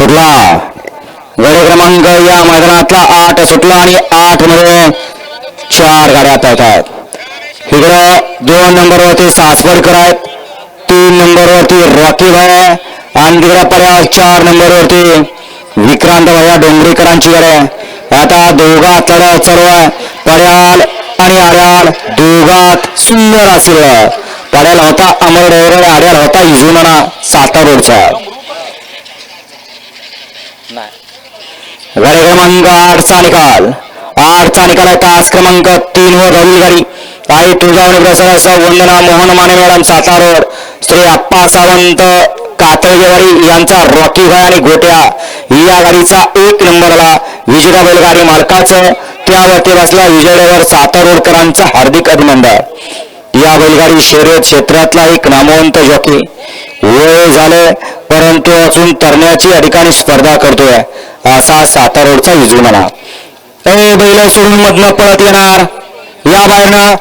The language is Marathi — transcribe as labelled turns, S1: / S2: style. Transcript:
S1: सुटला. गडी क्रमांक या मैदानातला आठ सुटला आणि आठमध्ये चार गाड्या आता इकडं दोन नंबरवरती सासवडकर आहेत. तीन नंबरवरती रॉकी भाई आहे. आणि तिकडे पर्याय चार नंबरवरती विक्रांत भैया डोंगरेकरांची गाडी आहे. आता दोघात लढत चालू आहे. पड्याल आणि आड्याल दोघात सुंदर असेल पड्याल होता अमर डोंगर आड्याल होता इजुमना साता रोडचा. गाडी क्रमांक आठचा निकाल. आठचा निकाल आहे तास क्रमांक तीन वर धावली गाडी आई तुळजावणी प्रसादाचा वंदना मोहन माने मॅडम साता रोड श्री अप्पा सावंत कातळगेवाडी यांचा रॉकी भाई आणि गोट्या या गाडीचा एक नंबरला विजेता बैलगाडी मालकाचं. त्यावरती बसला विजयवर सातारा रोडकरांचं हार्दिक अभिनंदन. या बैलगाडी शर्यत क्षेत्रातला एक नामवंत जॉकी. वय झालं. परंतु अजून तरण्याची या ठिकाणी स्पर्धा करतोय. असा सातारा रोडचा विजू म्हणा. ए बैल सोडून मधनं पळत येणार. या बाहेरनं